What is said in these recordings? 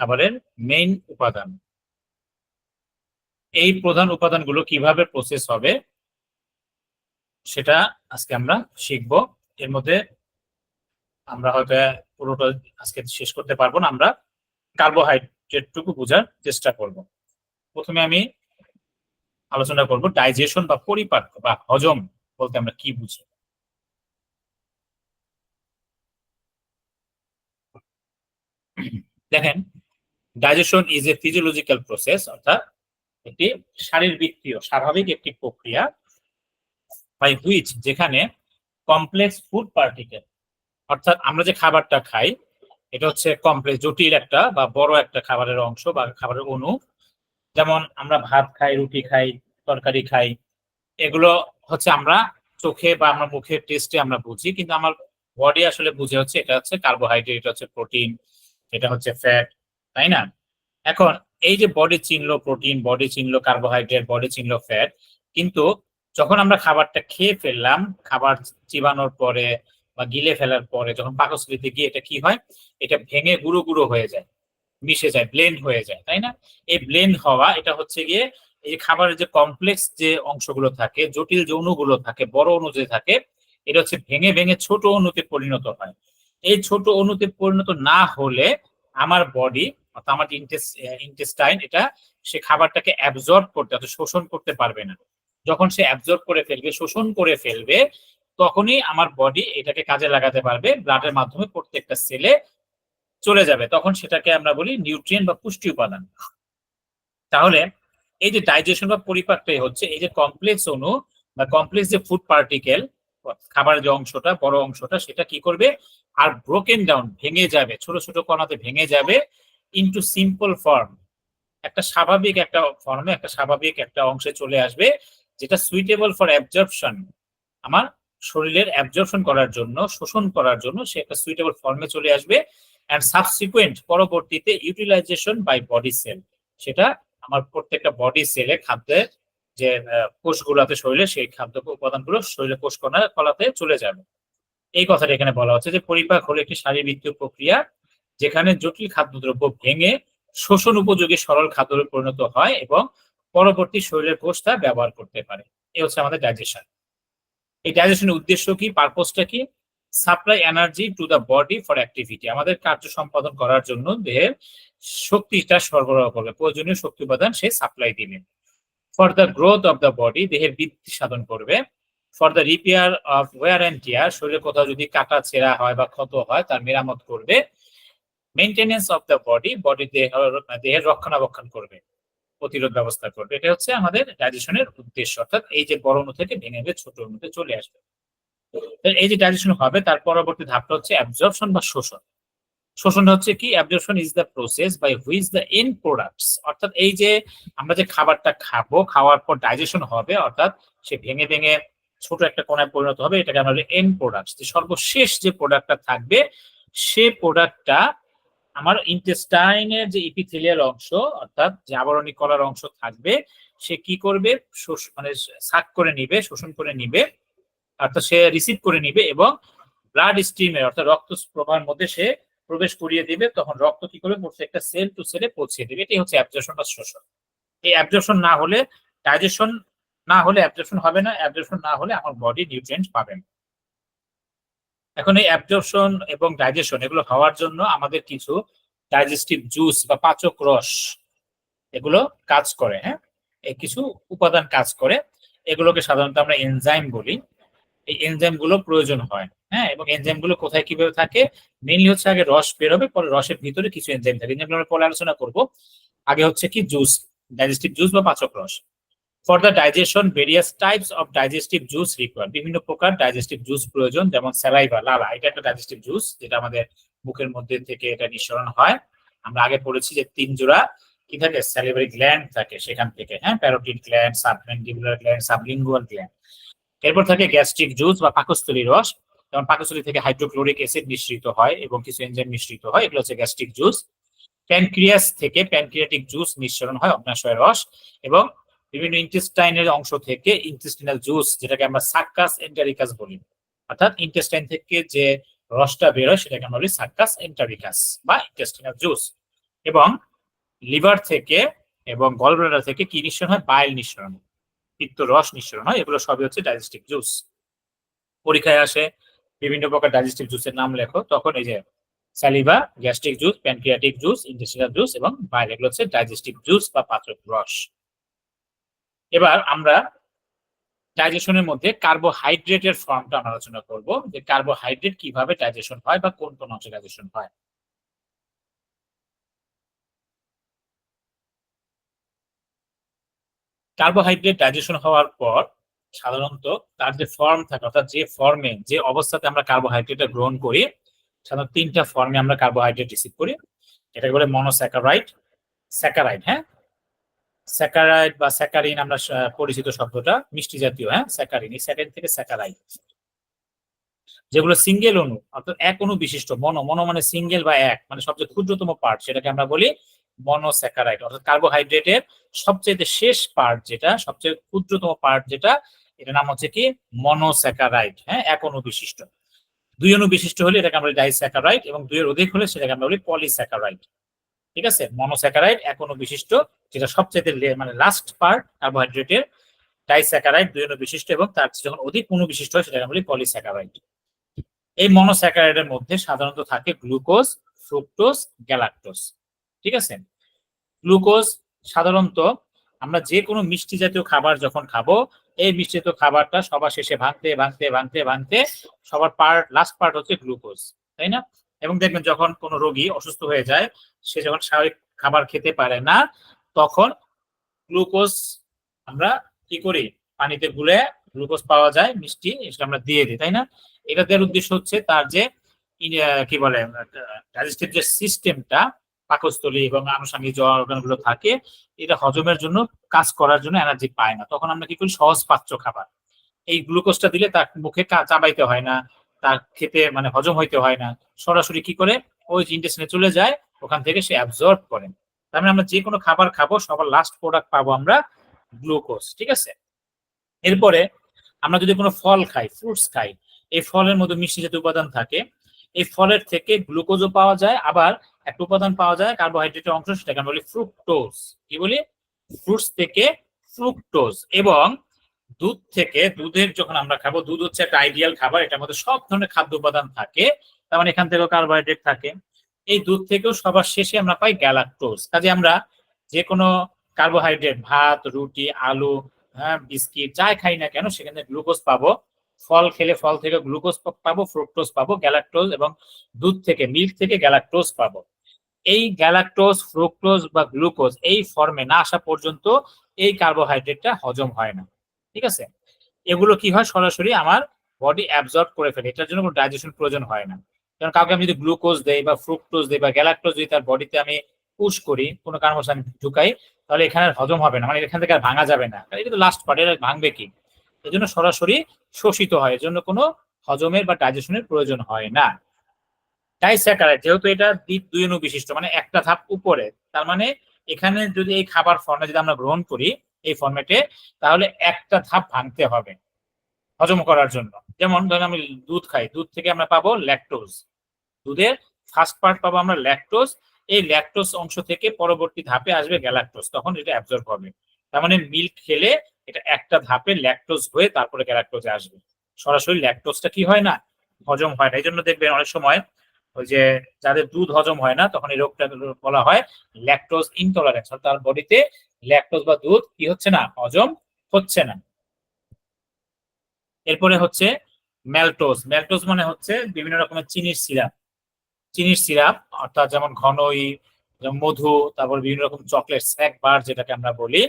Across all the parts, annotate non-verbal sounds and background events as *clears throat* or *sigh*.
খাবারের মেইন উপাদান। এই প্রধান উপাদানগুলো কীভাবে প্রসেস হবে, সেটা আজকে আমরা শিখব। এর মধ্যে আমরা হয়তো পুরোটা আজকে শেষ করতে পারব না, আমরা কার্বোহাইড্রেটটুকু বোঝার চেষ্টা করব। প্রথমে আমি আলোচনা করব ডাইজেশন বা পরিপাক বা হজম বলতে আমরা কি বুঝি। দেখেন digestion is a physiological process অর্থাৎ একটি শারীরবৃত্তীয়, স্বাভাবিক একটি প্রক্রিয়া বাই হুইচ যেখানে কমপ্লেক্স ফুড পার্টিকেল অর্থাৎ আমরা যে খাবারটা খাই, এটা হচ্ছে কমপ্লেক্স জটিল একটা বা বড় একটা খাবারের অংশ বা খাবারের অণু। যেমন আমরা ভাত খাই, রুটি খাই, তরকারি খাই, এগুলো হচ্ছে আমরা চোখে বা আমরা মুখের টেস্টে আমরা বুঝি, কিন্তু আমার বডি আসলে বুঝে হচ্ছে এটা হচ্ছে কার্বোহাইড্রেট এটা হচ্ছে প্রোটিন এটা হচ্ছে ফ্যাট তাই না? এখন এই যে বডি চিনলো প্রোটিন বডি চিনলো কার্বোহাইড্রেট বডি চিনলো ফ্যাট কিন্তু যখন আমরা খাবারটা খেয়ে ফেললাম, খাবার চিবানোর পরে বা গিলে ফেলার পরে যখন পাকস্থলিতে গিয়ে এটা কি হয়? এটা ভেঙে গুঁড়ো গুঁড়ো হয়ে যায়, মিশে যায় ব্লেন্ড হয়ে যায়, তাই না? এই ব্লেন্ড হওয়া, এটা হচ্ছে গিয়ে এই খাবারের যে কমপ্লেক্স যে অংশগুলো থাকে, জটিল যে অণুগুলো থাকে, বড় অণু যে থাকে, এটা হচ্ছে ভেঙে ভেঙে ছোট অণুতে পরিণত হয়। এই ছোট অণুতে পরিণত না হলে আমার বডি অর্থাৎ আমার ইন্টেস্টাইন এটা সে খাবারটাকে অ্যাবজর্ব করতে, অর্থাৎ শোষণ করতে পারবে না। যখন সে অ্যাবজর্ব করে ফেলবে, শোষণ করে ফেলবে, তখনই আমার বডি এটাকে কাজে লাগাতে পারবে, ব্লাডের মাধ্যমে প্রত্যেকটা সেলে চলে যাবে। তখন সেটাকে আমরা বলি নিউট্রিয়েন্ট বা পুষ্টি উপাদান। তাহলে এই যে ডাইজেশন বা পরিপাকটাই হচ্ছে, এই যে কমপ্লেক্স অণু বা কমপ্লেক্স যে ফুড পার্টিকেল খাবারের যে অংশটা, বড় অংশটা, সেটা কি করবে? আর ব্রোকেন ডাউন ভেঙে যাবে, ছোট ছোট কণাতে ভেঙে যাবে ইনটু সিম্পল ফর্ম একটা স্বাভাবিক একটা ফর্মে একটা স্বাভাবিক একটা অংশে চলে আসবে, যেটা সুইটেবল ফর অ্যাবজর্পশন আমার শরীরের অ্যাবজর্পশন করার জন্য, শোষণ করার জন্য সে একটা সুইটেবল ফর্মে চলে আসবে অ্যান্ড সাবসিকুয়েন্ট পরবর্তীতে ইউটিলাইজেশন বাই বডি সেল সেটা আমার প্রত্যেকটা বডি সেলে খাদ্যের যে কোষগুলোতে শরীরে, সেই খাদ্য উপাদানগুলো শরীরে কোষ কলাতে চলে যাবে। এই কথাটা এখানে বলা হচ্ছে যে পরিপাক হলো একটি শারীরবৃত্তীয় প্রক্রিয়া যেখানে জটিল খাদ্যদ্রব্য ভেঙে শোষণ উপযোগী সরল খাদ্যে পরিণত হয় এবং পরবর্তী শরীরের কোষ তা ব্যবহার করতে পারে। এ হচ্ছে আমাদের ডাইজেশন এই ডাইজেশনের উদ্দেশ্য কি? পারপোজটা কি? Supply energy to the body for activity আমাদের কার্য সম্পাদন করার জন্য দেহের শক্তিটা সরবরাহ করবে। প্রয়োজনীয় শক্তি উপাদান সে সাপ্লাই দিবে। For the growth of the body দেহের বৃদ্ধি সাধন করবে। For the repair of wear and tear শরীরে কোথাও যদি কাটা, ছেঁড়া হয় বা ক্ষত হয়, তার মেরামত করবে। Maintenance of the body body দেহের রক্ষণাবেক্ষণ করবে, প্রতিরোধ ব্যবস্থা করবে। এটা হচ্ছে আমাদের ডাইজেশনের উদ্দেশ্য। অর্থাৎ এই যে বড় অণু থেকে ভেঙে ভেঙে ছোট অণুতে চলে আসবে। এই যে ডাইজেশন হবে, তার পরবর্তী ধাপটা হচ্ছে অ্যাবজর্পশন বা শোষণ। শোষণ হচ্ছে কি? Absorption is the process by which the end products অর্থাৎ এই যে আমরা যে খাবারটা খাব, খাওয়ার পর ডাইজেশন হবে, অর্থাৎ সে ভেঙে ভেঙে ছোট একটা কোনায় পরিণত হবে, এটাকে আমরা এন্ড প্রোডাক্টস যে সর্বশেষ যে প্রোডাক্টটা থাকবে, সে প্রোডাক্টটা আমার ইন্টেস্টাইনের যে ইপিথেলিয়াল অংশ, অর্থাৎ যে আবরণী কলার অংশ থাকবে, সে কি করবে? মানে সাক করে নিবে, শোষণ করে নিবে, অর্থাৎ সে রিসিভ করে নিবে এবং ব্লাড স্ট্রিমের অর্থাৎ রক্ত প্রবাহের মধ্যে সে প্রবেশ করিয়ে দিবে, তখন রক্ত কি করবে? একটা সেল টু সেলে পৌঁছে দেবে। এটাই হচ্ছে অ্যাবজর্পশন বা শোষণ। এই অ্যাবজর্পশন না হলে ডাইজেশন না হলে অ্যাবজর্পশন হবে না অ্যাবজর্পশন না হলে আমার বডি নিউট্রিয়েন্ট পাবে না। এখন এই অ্যাবজর্পশন এবং ডাইজেশন এগুলো হওয়ার জন্য আমাদের কিছু ডাইজেস্টিভ জুস বা পাচক রস এগুলো কাজ করে হ্যাঁ? এই কিছু উপাদান কাজ করে। এগুলোকে সাধারণত আমরা এনজাইম বলি। এই এনজাইমগুলো প্রয়োজন হয় হ্যাঁ? এবং এনজাইমগুলো কোথায় কীভাবে থাকে? মেনলি হচ্ছে আগে রস বেরোবে, পরে রসের ভিতরে কিছু এনজাইম থাকে। এনজাইম আমরা পরে আলোচনা করব। আগে হচ্ছে কি জুস ডাইজেস্টিভ জুস বা পাচক রস। For the digestion various types of digestive juice require বিভিন্ন প্রকার ডাইজেস্টিভ জুস প্রয়োজন, যেমন স্যালাইভা লালা এটা একটা ডাইজেস্টিভ জুস যেটা আমাদের মুখের মধ্যে থেকে এটা নিঃসরণ হয়। আমরা আগে পড়েছি যে তিন জোড়া কি থাকে? স্যালিভারি গ্ল্যান্ড থাকে সেখান থেকে হ্যাঁ? Parotid gland submandibular gland sublingual gland এরপর থাকে গ্যাস্ট্রিক জুস বা পাকস্থলী রস। যেমন পাকস্থলী থেকে হাইড্রোক্লোরিক অ্যাসিড মিশ্রিত হয় এবং কিছু এনজাইম মিশ্রিত হয়, এগুলো হচ্ছে গ্যাস্ট্রিক জুস প্যানক্রিয়াস থেকে প্যানক্রিয়াটিক জুস নিঃসরণ হয় অগ্নাশয় রস এবং বিভিন্ন ইন্টেস্টাইনের অংশ থেকে ইন্টেস্টিনাল জুস যেটাকে আমরা সাক্কাস এন্টারিকাস বলি। অর্থাৎ ইন্টেস্টাইন থেকে যে রসটা বেরোয়, সেটাকে আমরা বলি সাক্কাস এন্টারিকাস বা ইন্টেস্টিনাল জুস এবং লিভার থেকে এবং গলব্লাডার থেকে কি নিঃসরণ হয়? বাইল নিঃসরণ পিত্ত রস নিঃসরণ হয়। এগুলো সবই হচ্ছে ডাইজেস্টিভ জুস পরীক্ষায় আসে, বিভিন্ন প্রকার ডাইজেস্টিভ জুসের নাম লেখো। তখন এই যে saliva gastric juice pancreatic juice intestinal juice এবং বাইল এগুলো হচ্ছে ডাইজেস্টিভ জুস বা পাত্র রস এবার আমরা ডাইজেশনের মধ্যে কার্বোহাইড্রেটের ফর্মটা আমরা আলোচনা করব, যে কার্বোহাইড্রেট কীভাবে ডাইজেশন হয় বা কোন কোন অংশে ডাইজেশন হয়। কার্বোহাইড্রেট ডাইজেশন হওয়ার পর সাধারণত তার যে ফর্ম থাকে, অর্থাৎ যে ফর্মে যে অবস্থাতে আমরা কার্বোহাইড্রেট গ্রহণ করি, সাধারণত তিনটা ফর্মে আমরা কার্বোহাইড্রেট রিসিভ করি। এটাকে বলে মনোস্যাকারাইড স্যাকারাইড হ্যাঁ? স্যাকারাইড বা স্যাকারিন আমরা পরিচিত শব্দটা, মিষ্টি জাতীয় হ্যাঁ? স্যাকারিন, এই স্যাকারিন থেকে স্যাকারাইড। যেগুলো সিঙ্গেল অণু, অর্থাৎ এক অণু বিশিষ্ট, মনো মনো মানে সিঙ্গেল বা এক মানে সবচেয়ে ক্ষুদ্রতম পার্ট সেটাকে আমরা বলি মনোস্যাকারাইড অর্থাৎ কার্বোহাইড্রেটের সবচেয়ে শেষ পার্ট যেটা, সবচেয়ে ক্ষুদ্রতম পার্ট যেটা, এটার নাম হচ্ছে কি? মনোস্যাকারাইড হ্যাঁ? এক অণু বিশিষ্ট। দুই অণু বিশিষ্ট হলে এটাকে আমরা ডাইস্যাকারাইড এবং দুইয়ের অধিক হলে সেটাকে আমরা বলি পলিস্যাকারাইড ঠিক আছে? মনোস্যাকারাইড এখনও বিশিষ্ট, যেটা সবচেয়ে মানে লাস্ট পার্ট কার্বোহাইড্রেটের ডাইস্যাকারাইড দুই বিশিষ্ট এবং তার যখন অধিক অণু বিশিষ্ট হয়, সেটাকে বলি পলিস্যাকারাইড এই মনোস্যাকারাইডের মধ্যে সাধারণত থাকে গ্লুকোজ ফ্রুক্টোজ গ্যালাক্টোজ ঠিক আছে? গ্লুকোজ সাধারণত আমরা যে কোনো মিষ্টি জাতীয় খাবার যখন খাব, এই মিষ্টি জাতীয় খাবারটা সবার শেষে ভাঙতে ভাঙতে ভাঙতে ভাঙতে সবার পার্ট লাস্ট পার্ট হচ্ছে গ্লুকোজ তাই না? এবং দেখবেন যখন কোনো রোগী অসুস্থ হয়ে যায়, সে যখন স্বাভাবিক খাবার খেতে পারে না, তখন গ্লুকোজ আমরা কি করি? পানিতে গুলে গ্লুকোজ পাওয়া যায়, মিষ্টি সেটা আমরা দিয়ে দিই, তাই না? এটা দেওয়ার উদ্দেশ্য হচ্ছে তার যে কি বলে, ডাইজেস্টিভ যে সিস্টেমটা, পাকস্থলী এবং আনুষঙ্গিক যে অর্গানগুলো থাকে, এটা হজমের জন্য কাজ করার জন্য এনার্জি পায় না। তখন আমরা কি করি? সহজ পাচ্য খাবার। এই গ্লুকোজটা দিলে তার মুখে চাবাইতে হয় না তার খেতে মানে হজম হইতে হয় না। সরাসরি কি করে? ওই ইন্টেস্টিনে চলে যায়, ওখান থেকে সে অ্যাবজর্ব করে। তার মানে আমরা যে কোনো খাবার খাব, সবার লাস্ট প্রোডাক্ট পাবো আমরা গ্লুকোজ ঠিক আছে? এরপরে আমরা যদি কোনো ফল খাই ফ্রুটস খাই, এই ফলের মধ্যে মিষ্টি জাতীয় উপাদান থাকে, এই ফলের থেকে গ্লুকোজও পাওয়া যায়, আবার একটা উপাদান পাওয়া যায় কার্বোহাইড্রেটের অংশ, সেটাকে আমরা বলি ফ্রুক্টোজ কি বলি? ফ্রুটস থেকে ফ্রুক্টোজ এবং দুধ থেকে দুধের যখন আমরা খাব, দুধ হচ্ছে একটা আইডিয়াল খাবার, এটার মধ্যে সব ধরনের খাদ্য উপাদান থাকে। তার মানে এখান থেকেও কার্বোহাইড্রেট থাকে। এই দুধ থেকেও সবার শেষে আমরা পাই গ্যালাক্টোজ কাজে আমরা যে কোনো কার্বোহাইড্রেট ভাত, রুটি, আলু হ্যাঁ বিস্কিট, যাই খাই না কেন, সেখানে গ্লুকোজ পাবো। ফল খেলে ফল থেকে গ্লুকোজ পাবো ফ্রুক্টোজ পাবো গ্যালাক্টোজ এবং দুধ থেকে মিল্ক থেকে গ্যালাক্টোজ পাবো। এই গ্যালাক্টোজ ফ্রুক্টোজ বা গ্লুকোজ এই ফর্মে না আসা পর্যন্ত এই কার্বোহাইড্রেটটা হজম হয় না। ঠিক আছে? এগুলো কি হয়? সরাসরি আমার বডি অ্যাবজর্ব করে ফেলে। এটার জন্য কোনো ডাইজেশন প্রয়োজন হয় না। কারণ কাউকে আমি যদি গ্লুকোজ দেই বা ফ্রুক্টোজ দেই বা গ্যালাক্টোজ যদি তার বডিতে আমি পুশ করি, কোনো কারণ আমি ঢুকাই, তাহলে এখানে হজম হবে না। মানে এখান থেকে আর ভাঙা যাবে না। এটা তো লাস্ট পার্ট এটা ভাঙবে কি? এই জন্য সরাসরি শোষিত হয়। এর জন্য কোনো হজমের বা ডাইজেশনের প্রয়োজন হয় না। ডাইস্যাকারাইড যেহেতু এটা দুই অনু বিশিষ্ট মানে একটা ধাপ উপরে, তার মানে এখানে যদি এই খাবার ফর্মে যদি আমরা গ্রহণ করি এই ফর্মেটে তাহলে একটা ধাপ ভাঙতে হবে হজম করার জন্য। যেমন ধরেন আমি দুধ খাই, দুধ থেকে আমরা পাবো ল্যাকটোজ দুধের ফার্স্ট পার্ট পাবো আমরা ল্যাকটোজ এই ল্যাকটোজ অংশ থেকে পরবর্তী ধাপে আসবে গ্যালাক্টোজ তখন এটা অ্যাবজর্ব হবে। তার মানে মিল্ক খেলে এটা একটা ধাপে ল্যাকটোজ হয়ে তারপরে গ্যালাক্টোজে আসবে। সরাসরি ল্যাকটোজটা কি হয় না? হজম হয় না। এই জন্য দেখবেন অনেক সময় ওই যে যাদের দুধ হজম হয় না, তখন এই রোগটা বলা হয় ল্যাকটোজ ইনটলারেন্স তার বডিতে ল্যাকটোজ বা দুধ, কি হচ্ছে না? হজম হচ্ছে না। এরপরে হচ্ছে ম্যালটোজ ম্যালটোজ মানে হচ্ছে বিভিন্ন রকমের চিনির সিরাপ। চিনির সিরাপ, অর্থাৎ যেমন ঘনই মধু, তারপর বিভিন্ন রকম চকলেট স্ন্যাক বার যেটাকে আমরা বলি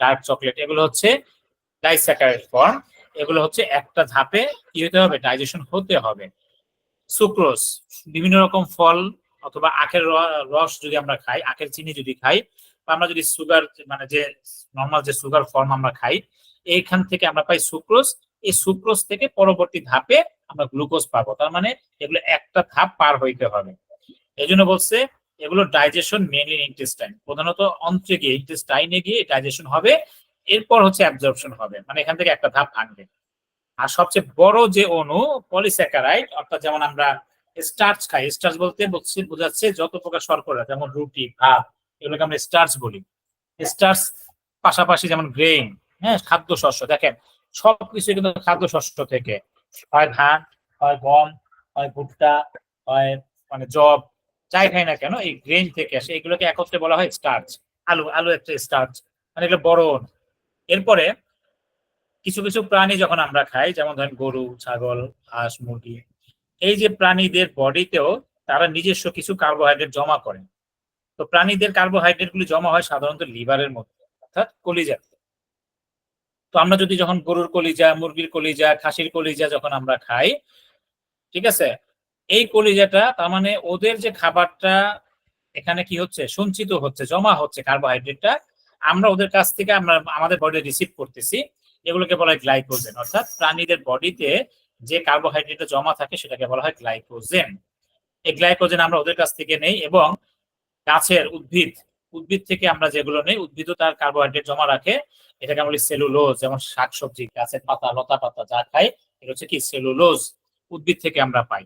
ডার্ক চকলেট এগুলো হচ্ছে ডাইস্যাকারাইড ফর্ম এগুলো হচ্ছে একটা ধাপে কি হতে হবে? ডাইজেশন হতে হবে। সুক্রোজ বিভিন্ন রকম ফল অথবা আখের রস যদি আমরা খাই, আখের চিনি যদি খাই আমরা যদি সুগার মানে যে নর্মাল যে সুগার ফর্ম আমরা খাই, এইখান থেকে আমরা পাই সুক্রোজ এই সুক্রোজ থেকে পরবর্তী ধাপে আমরা গ্লুকোজ পাবো। তার মানে এগুলো একটা ধাপ পার হইতে হবে। এই জন্য বলছে এগুলো ডাইজেশন মেনলি ইন্টেস্টাইন প্রধানত অন্ত্রে গিয়ে ইন্টেস্টাইনে গিয়ে ডাইজেশন হবে, এরপর হচ্ছে অ্যাবজর্পশন হবে। মানে এখান থেকে একটা ধাপ ভাঙবে আর সবচেয়ে বড় যে অণু পলিস্যাকারাইড অর্থাৎ যেমন আমরা স্টার্চ খাই স্টার্চ বলতে বলছি, বোঝাচ্ছে যত প্রকার শর্করা, যেমন রুটি, ভাত এগুলোকে আমরা স্টার্চ বলি। স্টার্চ পাশাপাশি যেমন গ্রেইন হ্যাঁ খাদ্য শস্য দেখেন সবকিছু কিন্তু খাদ্য শস্য থেকে। হয় ধান, হয় গম, হয় ভুট্টা, হয় মানে জব যাই খাই না কেন, এই গ্রেইন থেকে আসে, এগুলোকে একত্রে বলা হয় স্টার্চ আলু আলু একটা স্টার্চ মানে এগুলো বরণ এরপরে কিছু কিছু প্রাণী যখন আমরা খাই, যেমন ধরেন গরু, ছাগল, হাঁস, মুরগি, এই যে প্রাণীদের বডিতেও তারা নিজস্ব কিছু কার্বোহাইড্রেট জমা করে। তো প্রাণীদের কার্বোহাইড্রেট গুলি জমা হয় সাধারণত লিভারের মধ্যে, অর্থাৎ কলিজা তো আমরা যদি যখন গরুর কলিজা, মুরগির কলিজা, খাসির কলিজা যখন আমরা খাই, ঠিক আছে? এই কলিজাটা, তার মানে ওদের যে খাবারটা এখানে কি হচ্ছে? সঞ্চিত হচ্ছে, জমা হচ্ছে কার্বোহাইড্রেটটা আমরা ওদের কাছ থেকে আমরা, আমাদের বডি রিসিভ করতেছি। এগুলোকে বলা হয় গ্লাইকোজেন অর্থাৎ প্রাণীদের বডিতে যে কার্বোহাইড্রেটটা জমা থাকে, সেটাকে বলা হয় গ্লাইকোজেন এই গ্লাইকোজেন আমরা ওদের কাছ থেকে নেই এবং গাছের উদ্ভিদ উদ্ভিদ থেকে আমরা যেগুলো নেই, উদ্ভিদও তার কার্বোহাইড্রেট জমা রাখে। এটাকে আমরা সেলুলোজ যেমন শাকসবজি, গাছের পাতা, লতা পাতা যা খাই এটা হচ্ছে কি সেলুলোজ উদ্ভিদ থেকে আমরা পাই।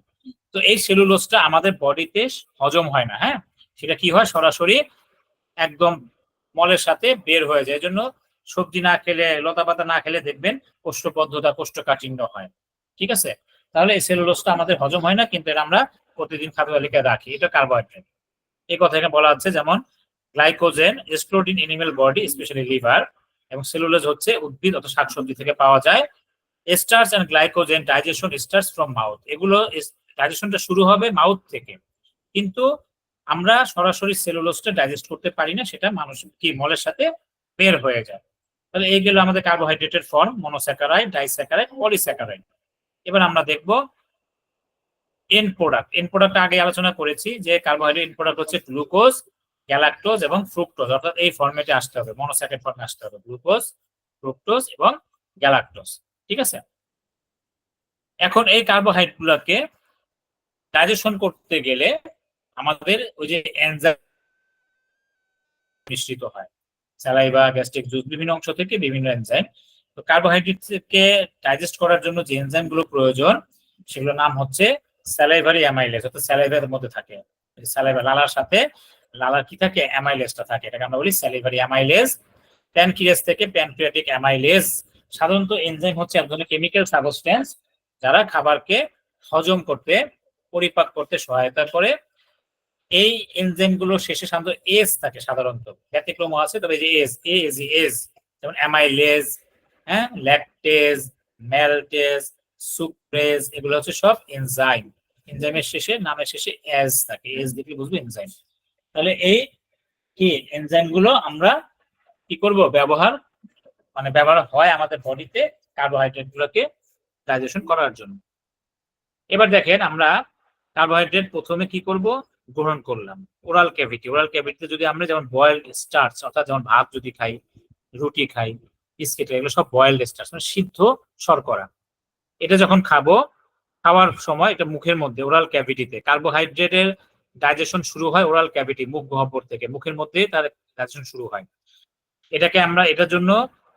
তো এই সেলুলোজটা আমাদের বডিতে হজম হয় না হ্যাঁ? সেটা কি হয়? সরাসরি একদম মলের সাথে বের হয়ে যায়। এজন্য সবজি না খেলে, লতা পাতা না খেলে দেখবেন কোষ্ঠবদ্ধতা, কোষ্ঠকাঠিন্য হয়। ঠিক আছে? তাহলে এই সেলুলোজটা আমাদের হজম হয় না, কিন্তু এটা আমরা প্রতিদিন খাদ্য তালিকায় রাখি। এটা কার্বোহাইড্রেট এই কথা এখানে বলা হচ্ছে যেমন glycogen in animal body, specially liver, এবং সেলুলোজ হচ্ছে উদ্ভিদ অথবা শাকসবজি থেকে পাওয়া যায়। Starch and glycogen digestion starts from mouth. এগুলো ডাইজেশনটা শুরু হবে মাউথ থেকে। কিন্তু আমরা সরাসরি সেলুলোজটা ডাইজেস্ট করতে পারি না, সেটা মানুষ কি মলের সাথে বের হয়ে যায়। তাহলে এই গেল আমাদের কার্বোহাইড্রেটের ফর্ম মনোস্যাকারাইড ডাইস্যাকারাইড পলিস্যাকারাইড এবার আমরা দেখব এন প্রোডাক্ট এন প্রোডাক্ট আগে আলোচনা করেছি যে কার্বোহাইড্রেট এন প্রোডাক্ট হচ্ছে গ্লুকোজ গ্যালাক্টোজ এবং ফ্রুক্টোজ অর্থাৎ এই ফর্মেটে আসতে হবে মনোস্যাকারাইড ফর্মে আসতে হবে গ্লুকোজ ফ্রুক্টোজ এবং গ্যালাক্টোজ ঠিক আছে? এখন এই কার্বোহাইড্রেট গুলোকে ডাইজেশন করতে গেলে আমাদের ওই যে এনজাইম মিশ্রিত হয় স্যালাইভা গ্যাস্ট্রিক জুস বিভিন্ন অংশ থেকে বিভিন্ন এনজাইম তো কার্বোহাইড্রেটকে ডাইজেস্ট করার জন্য যে এনজাইমগুলো প্রয়োজন, সেগুলোর নাম হচ্ছে স্যালাইভারি অ্যামাইলেজ অর্থাৎ স্যালাইভার মধ্যে থাকে। স্যালাইভার লালার সাথে, লালার কি থাকে? অ্যামাইলেজটা থাকে। এটাকে আমরা বলি স্যালাইভারি অ্যামাইলেজ প্যানক্রিয়াস থেকে প্যানক্রিয়াটিক অ্যামাইলেজ সাধারণত এনজাইম হচ্ছে এক ধরনের কেমিক্যাল সাবস্টেন্স যারা খাবারকে হজম করতে, পরিপাক করতে সহায়তা করে। এই এনজাইমগুলো শেষে সাধারণত এস থাকে সাধারণত। ব্যতিক্রম আছে, তবে যে এস এ এস যেমন অ্যামাইলেজ হ্যাঁ? ল্যাকটেজ ম্যালটেজ সুক্রেজ এগুলো হচ্ছে সব এনজাইম এনজাইমের শেষে, নামের শেষে এস থাকে এস দেখলে বুঝব? এনজাইম তাহলে এই কি? এনজাইমগুলো আমরা কি করব? ব্যবহার মানে ব্যবহার হয় আমাদের বডিতে কার্বোহাইড্রেট গুলোকে ডাইজেশন করার জন্য। এবার দেখেন আমরা কার্বোহাইড্রেট প্রথমে কি করব? গ্রহণ করলাম। ওরাল ক্যাভিটি ওরাল ক্যাভিটিতে যদি আমরা যেমন বয়েলড স্টার্চ অর্থাৎ যেমন ভাত যদি খাই, রুটি খাই বিস্কিট এগুলো সব বয়েলড স্টার্চ মানে সিদ্ধ শর্করা। এটা যখন খাব খাওয়ার সময় এটা মুখের মধ্যে ওরাল ক্যাভিটিতে কার্বোহাইড্রেটের ডাইজেশন শুরু হয় ওরাল ক্যাভিটি মুখ গহ্বর থেকে। মুখের মধ্যে তার ডাইজেশন শুরু হয়। এটাকে আমরা, এটার জন্য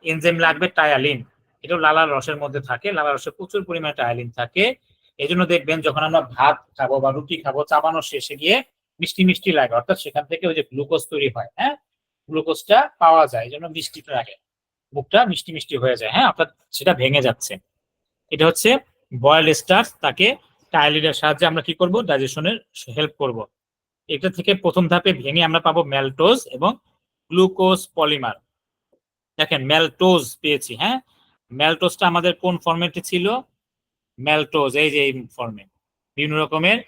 এনজাইম লাগবে টায়ালিন এটাও লালার রসের মধ্যে থাকে। লালার রসে প্রচুর পরিমাণে টায়ালিন থাকে। এই জন্য দেখবেন যখন আমরা ভাত খাব বা রুটি খাব, চাবানোর শেষে গিয়ে মিষ্টি মিষ্টি লাগে। অর্থাৎ সেখান থেকে ওই যে গ্লুকোজ তৈরি হয় হ্যাঁ? গ্লুকোজটা পাওয়া যায় এই জন্য মিষ্টিটা লাগে। মুখটা মিষ্টি মিষ্টি হয়ে যায় হ্যাঁ? অর্থাৎ সেটা ভেঙে যাচ্ছে। এটা হচ্ছে বয়েল স্টার্চ তাকে টাইলিনের সাহায্যে আমরা কি করব? ডাইজেশনের হেল্প করব। এটা থেকে প্রথম ধাপে ভেঙে আমরা পাবো ম্যালটোজ এবং গ্লুকোজ পলিমার। দেখেন ম্যালটোজ পেয়েছি হ্যাঁ? ম্যালটোজটা আমাদের কোন ফরম্যাটে ছিল? ম্যালটোজ এই যে এই ফর্মে। বিভিন্ন রকমের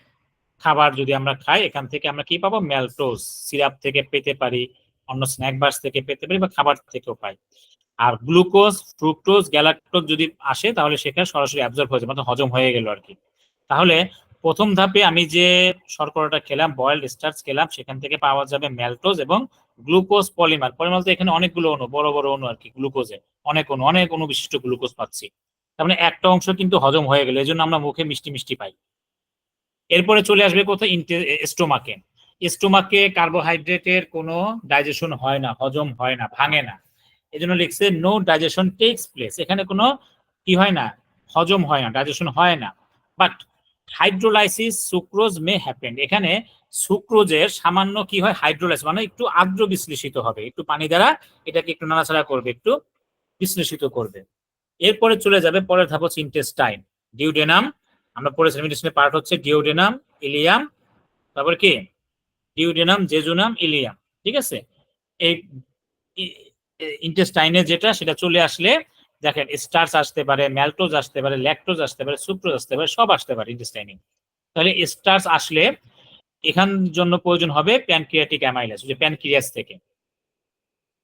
খাবার যদি আমরা খাই, এখান থেকে আমরা কি পাবো? ম্যালটোজ সিরাপ থেকে পেতে পারি, অন্য স্ন্যাক বার্স থেকে পেতে পারি বা খাবার থেকেও পাই। আর গ্লুকোজ ফ্রুক্টোজ গ্যালাক্টোজ যদি আসে, তাহলে সেখানে সরাসরি অ্যাবজর্ব হয়ে যাবে মানে হজম হয়ে গেল আর কি। তাহলে প্রথম ধাপে আমি যে শর্করাটা খেলাম বয়েলড স্টার্চ খেলাম, সেখান থেকে পাওয়া যাবে ম্যালটোজ এবং গ্লুকোজ পলিমার পলিমার তো এখানে অনেকগুলো অণু, বড় বড় অণু আর কি গ্লুকোজে অনেক অণু অনেক অণু বিশিষ্ট গ্লুকোজ পাচ্ছি। তার মানে একটা অংশ কিন্তু হজম হয়ে গেল এই জন্য আমরা মুখে মিষ্টি মিষ্টি পাই। এরপরে চলে আসবে কোথায়? স্টোমাকে স্টোমাকে কার্বোহাইড্রেটের কোনো ডাইজেশন হয় না, হজম হয় না, ভাঙে না। এই জন্য লিখছে নো ডাইজেশন টেক্স প্লেস এখানে কোনো কি হয় না, হজম হয় না ডাইজেশন হয় না। But hydrolysis sucrose may happen এখানে সুক্রোজের সামান্য কি হয় হাইড্রোলাইসিস মানে একটু আর্দ্র বিশ্লেষিত হবে। একটু পানি দ্বারা এটাকে একটু নাড়াচাড়া করবে, একটু বিশ্লেষিত করবে। এরপরে চলে যাবে পরের ধাপ হচ্ছে ইন্টেস্টাইন ডিউডেনাম আমরা পড়েছিলাম ইন্টেস্টাইনের পার্ট হচ্ছে ডিউডেনাম ইলিয়াম তারপর কি? ডিউডেনাম জেজুনাম ইলিয়াম ঠিক আছে? এই ইন্টেস্টাইনে যেটা, সেটা চলে আসলে দেখেন স্টার্চ আসতে পারে, ম্যালটোজ আসতে পারে, ল্যাকটোজ আসতে পারে, সুক্রোজ আসতে পারে, সব আসতে পারে ইন্টেস্টাইনে। তাহলে স্টার্চ আসলে এখান জন্য প্রয়োজন হবে প্যানক্রিয়াটিক অ্যামাইলেস যে প্যানক্রিয়াস থেকে।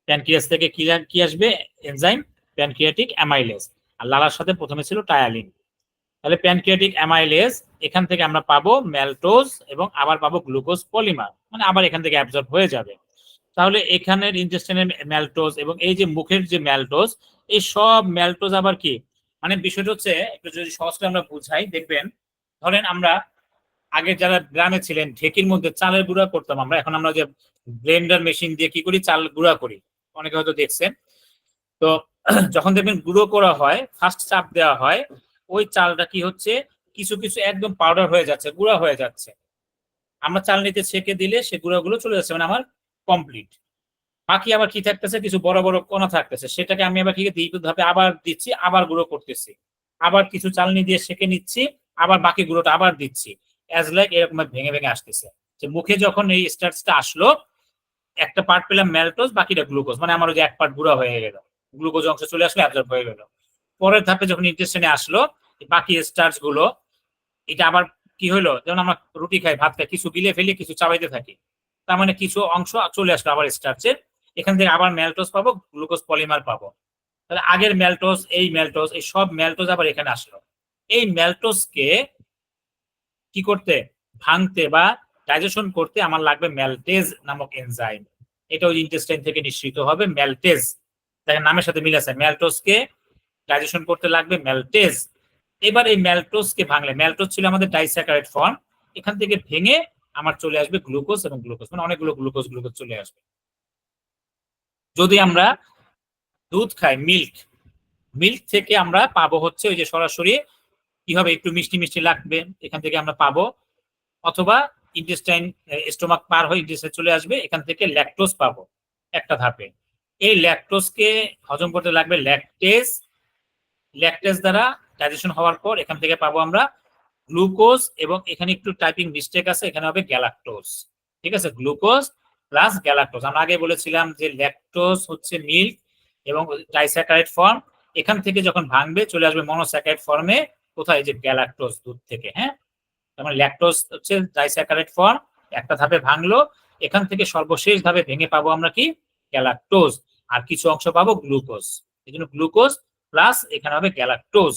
প্যানক্রিয়াস থেকে কি কি আসবে? এনজাইম, প্যানক্রিয়াটিক অ্যামাইলেস আর লালার সাথে প্রথমে ছিল টায়ালিন। তাহলে প্যানক্রিয়াটিক অ্যামাইলেস এখান থেকে আমরা পাবো ম্যালটোজ এবং আবার পাবো গ্লুকোজ পলিমার। মানে আবার এখান থেকে অ্যাবজর্ব হয়ে যাবে। তাহলে এখানের ইন্টেস্টাইনের ম্যালটোজ এবং এই যে মুখের যে ম্যালটোজ এই সব ম্যালটোজ আবার কি? মানে বিষয়টা হচ্ছে, একটু যদি সহজ করে আমরা বুঝাই, দেখবেন, ধরেন আমরা আগে যারা গ্রামে ছিলেন, ঢেকির মধ্যে চালের গুঁড়া করতাম আমরা, এখন আমরা যে ব্লেন্ডার মেশিন দিয়ে কি করি? চাল গুঁড়া করি। অনেকে হয়তো দেখছেন। তো *clears throat* যখন দেখবেন গুঁড়ো করা হয় ফার্স্ট চাপ দেওয়া হয়, ওই চালটা কি হচ্ছে? কিছু কিছু একদম পাউডার হয়ে যাচ্ছে, গুঁড়া হয়ে যাচ্ছে। আমরা চাল নিতে ছেঁকে দিলে সে গুঁড়াগুলো চলে যাচ্ছে। মানে আমার কমপ্লিট বাকি আবার কি থাকতেছে? কিছু বড় বড় কোনা থাকতেছে। সেটাকে আমি আবার কি দ্বিতীয় ধাপে আবার দিচ্ছি, আবার গুঁড়ো করতেছি। আবার কিছু চালনি দিয়ে সেকে নিচ্ছি, আবার বাকি গুঁড়োটা আবার দিচ্ছি। অ্যাজ লাইক এরকম ভেঙে ভেঙে আসতেছে। যে মুখে যখন এই স্টার্চটা আসলো, একটা পার্ট পেলাম ম্যালটোজ বাকিটা গ্লুকোজ মানে আমার ওই যে এক পার্ট গুঁড়া হয়ে গেল। গ্লুকোজ অংশ চলে আসলো অ্যাবজর্ব হয়ে গেল। পরের ধাপে যখন ইন্টেস্টেনে আসলো, বাকি স্টার্চগুলো এটা আবার কি হলো? যেমন আমরা রুটি খাই, ভাত খাই, কিছু গিলে ফেলি, কিছু চাবাইতে থাকি। তার মানে কিছু অংশ চলে আসলো আবার স্টার্চের এখান থেকে আবার ম্যালটোজ পাবো গ্লুকোজ পলিমার পাবো। তাহলে আগের ম্যালটোজ এই ম্যালটোজ এই সব ম্যালটোজ আবার এখানে আসলো। এই ম্যালটোজকে কি করতে? ভাঙতে বা ডাইজেশন করতে আমার লাগবে ম্যালটেজ নামক এনজাইম এটা ওই ইন্টেস্টাইন থেকে নিঃসৃত হবে ম্যালটেজ দেখেন নামের সাথে মিল আছে। ম্যালটোজকে ডাইজেশন করতে লাগবে ম্যালটেজ এবার এই ম্যালটোজকে ভাঙলে ম্যালটোজ ছিল আমাদের ডাইস্যাকারাইড ফর্ম এখান থেকে ভেঙে আমার চলে আসবে গ্লুকোজ এবং গ্লুকোজ মানে অনেকগুলো গ্লুকোজ গ্লুকোজ চলে আসবে। যদি আমরা দুধ খাই মিল্ক মিল্ক থেকে আমরা পাবো হচ্ছে ওই যে সরাসরি কি হবে একটু মিষ্টি মিষ্টি লাগবে, এখান থেকে আমরা পাবো, অথবা ইন্টেস্টাইন স্টোমাক পার হয়ে ইন্টেস্টাইন চলে আসবে, এখান থেকে ল্যাকটোজ পাবো একটা ধাপে। এই ল্যাকটোজকে হজম করতে লাগবে ল্যাকটেজ ল্যাকটেজ দ্বারা ডাইজেশন হওয়ার পর এখান থেকে পাবো আমরা গ্লুকোজ এবং এখানে একটু টাইপিং মিস্টেক আছে, এখানে হবে গ্যালাক্টোজ। ঠিক আছে? Glucose plus galactose. আমরা আগে বলেছিলাম যে ল্যাকটোজ হচ্ছে মিল্ক এবং ডাইস্যাকারাইড ফর্ম এখান থেকে যখন ভাঙবে, চলে আসবে মনোস্যাকারাইড ফর্মে কোথায়? যে গ্যালাক্টোজ দুধ থেকে হ্যাঁ? তার ল্যাকটোজ হচ্ছে ডাইস্যাকারাইড ফর্ম একটা ধাপে ভাঙলো, এখান থেকে সর্বশেষ ধাপে ভেঙে পাবো আমরা কি? গ্যালাক্টোজ। আর কিছু অংশ পাবো গ্লুকোজ। এই জন্য গ্লুকোজ প্লাস এখানে হবে গ্যালাক্টোজ।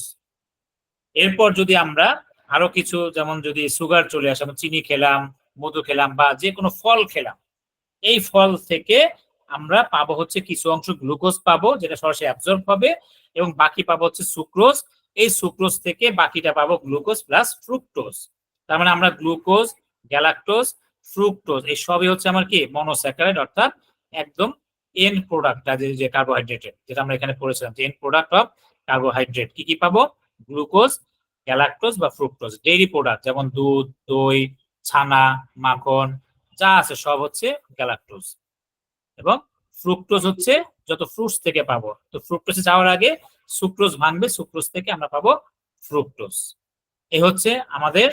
এরপর যদি আমরা আরও কিছু, যেমন যদি সুগার চলে আসে চিনি খেলাম, মধু খেলাম বা যে কোনো ফল খেলাম, এই ফল থেকে আমরা পাবো হচ্ছে কিছু অংশ গ্লুকোজ পাবো, যেটা সরাসরি অ্যাবজর্ব হবে, এবং বাকি পাবো হচ্ছে সুক্রোজ এই সুক্রোজ থেকে বাকিটা পাবো গ্লুকোজ প্লাস ফ্রুক্টোজ তার মানে আমরা গ্লুকোজ গ্যালাক্টোজ ফ্রুক্টোজ এই সবই হচ্ছে আমার কি? মনোস্যাকারাইড অর্থাৎ একদম এন প্রোডাক্ট যে কার্বোহাইড্রেটের যেটা আমরা এখানে পড়েছিলাম, যে এন্ড প্রোডাক্ট অফ কার্বোহাইড্রেট কি কি পাবো? গ্লুকোজ গ্যালাক্টোজ বা ফ্রুক্টোজ, ডেইরি প্রোডাক্ট, যেমন দুধ, দই, ছানা, মাখন, যা আছে সব হচ্ছে গ্যালাক্টোজ। এবং ফ্রুক্টোজ হচ্ছে যত ফ্রুটস থেকে পাবো। তো ফ্রুক্টোজে যাওয়ার আগে সুক্রোজ ভাঙবে, সুক্রোজ থেকে আমরা পাবো ফ্রুক্টোজ। এই হচ্ছে আমাদের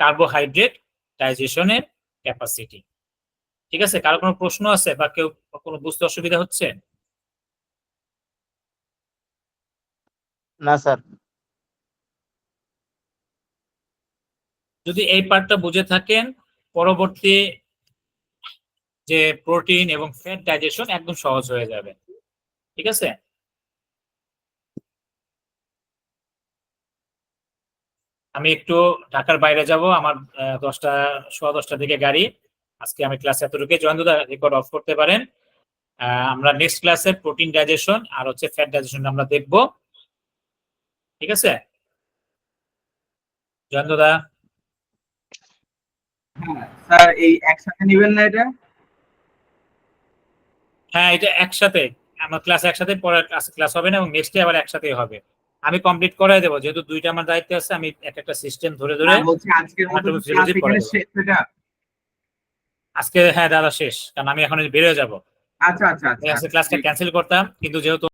কার্বোহাইড্রেট ডাইজেশনের ক্যাপাসিটি। ঠিক আছে? কারও কোনো প্রশ্ন আছে বা কেউ কোনো বুঝতে অসুবিধা হচ্ছে? না, স্যার। যদি এই পার্টটা বুঝে থাকেন, পরবর্তী যে প্রোটিন এবং ফ্যাট ডাইজেশন একদম সহজ হয়ে যাবে। ঠিক আছে? আমি একটু ঢাকার বাইরে যাব, আমার দশটা, সোয়া দশটা থেকে গাড়ি। আজকে আমি ক্লাস এতটুকু জয়ন্তদা রেকর্ড অফ করতে পারেন। আমরা নেক্সট ক্লাসে প্রোটিন ডাইজেশন আর হচ্ছে ফ্যাট ডাইজেশন আমরা দেখব। ঠিক আছে? জয়ন্তদা স্যার এই একসাথে নেবেন না এটা? হ্যাঁ এটা একসাথে। আমার ক্লাস একসাথে পরের ক্লাস হবে না এবং নেক্সট আবার একসাথে হবে। আমি কমপ্লিট করাই দেবো যেহেতু দুইটা আমার দায়িত্ব আছে আমি এক একটা সিস্টেম ধরে ধরে এটা আজকে হ্যাঁ দাদা শেষ কারণ আমি এখন বেরোয় যাব। আচ্ছা আচ্ছা আচ্ছা। ক্লাসটা ক্যান্সেল করতাম কিন্তু যেহেতু